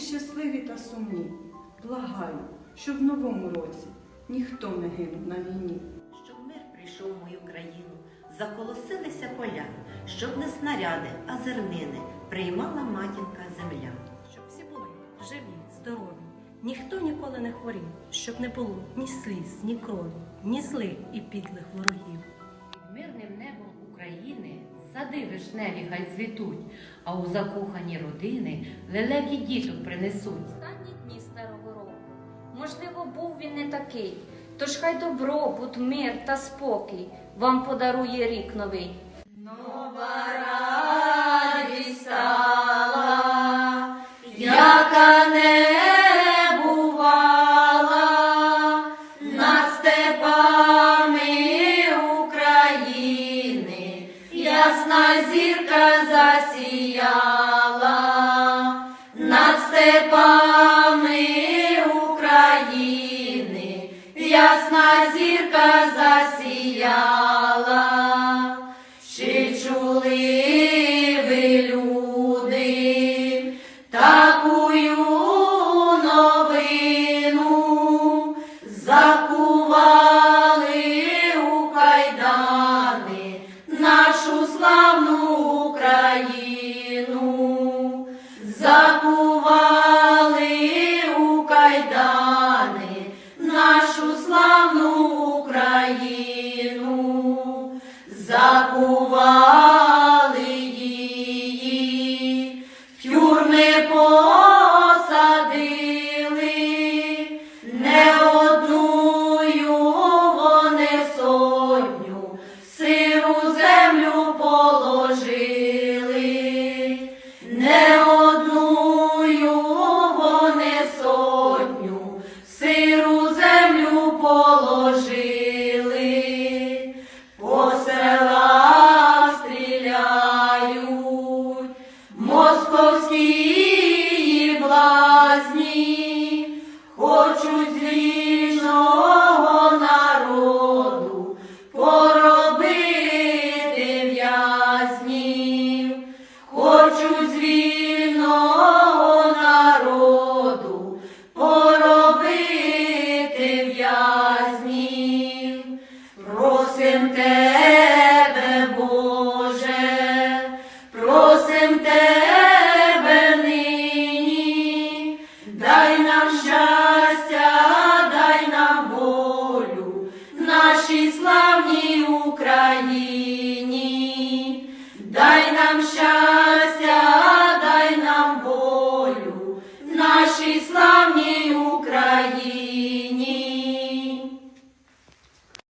щасливі та сумні. Благаю, щоб в новому році ніхто не гинув на війні. Щоб мир прийшов в мою країну, заколосилися поля, щоб не снаряди, а зернини приймала матінка земля. щоб всі були живі, здорові, ніхто ніколи не хворів, щоб не було ні сліз, ні крові, ні злих і підлих ворогів. Сади вишневі хай цвітуть, а у закохані родини лелеки діток принесуть. останні дні старого року. Можливо, був він не такий. Тож хай добробут, мир та спокій вам подарує рік новий. яка не засіяла над степами України, ясна зірка засіяла. Чи чули ви люди такую новину? Закували закували в'язнів, хочу з народу поробити в'язнів. Просим тебе, наші сна.